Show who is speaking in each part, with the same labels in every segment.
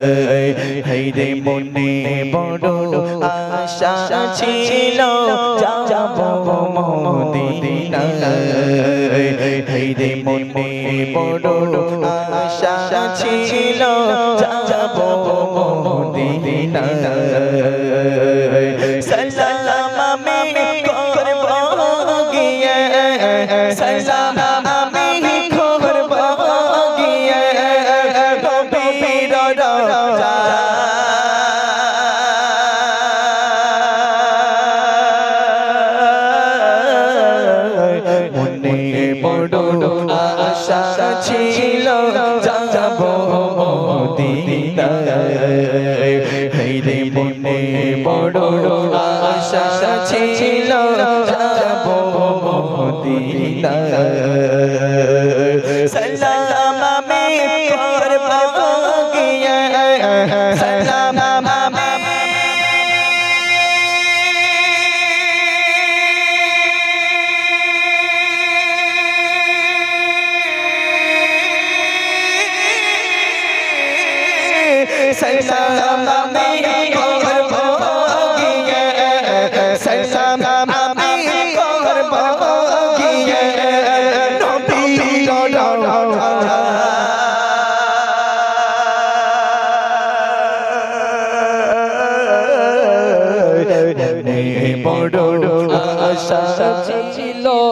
Speaker 1: হাইরে মনে বড় আশা ছিল যাব মদিনা রে মনে বড় আশা ছিল যাব মদিনা হেরে মনে বড় আশা ছিল যাব মদিনা সালাম আমি করব গিয়ে সালাম আমি সালাম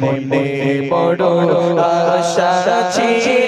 Speaker 1: মনে বড় আশা ছিল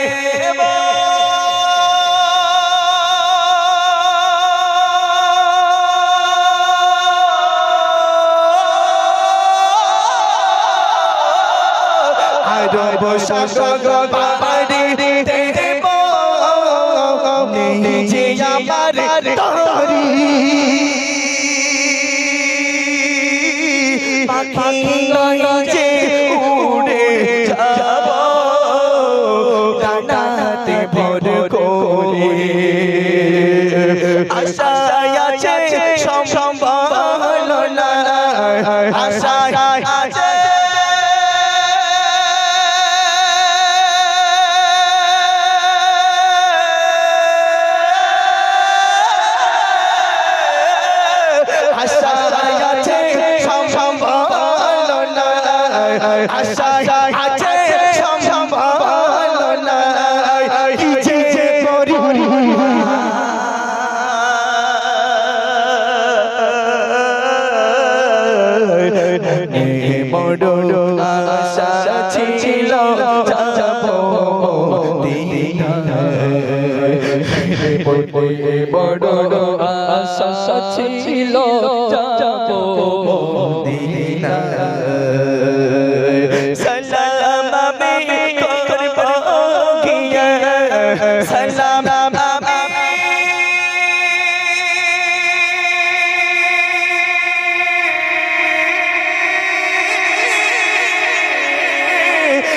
Speaker 1: আরব সাগর পাড়ে দেব নিজে আমার তরি। পাখি নয় যে আশা আছে সম্ভব না কি যে করি মনে বড় আশা ছিল বড়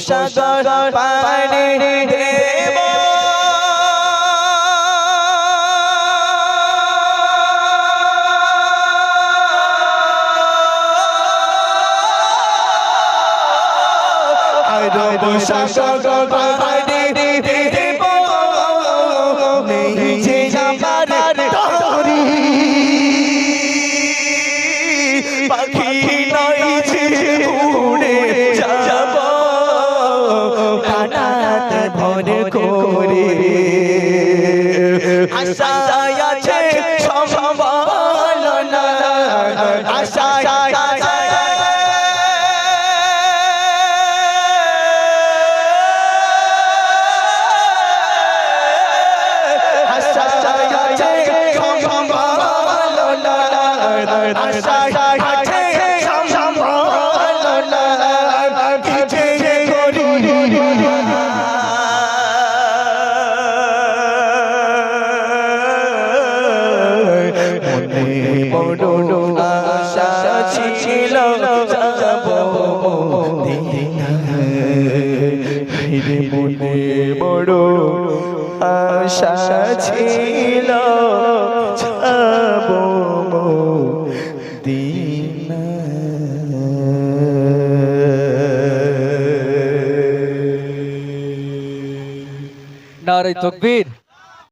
Speaker 1: সাগর পাড়ে দেব আরব সাগর পাড়ে দেব নেই পাখি মনে বড় আশা ছিল
Speaker 2: নারে তকবীর।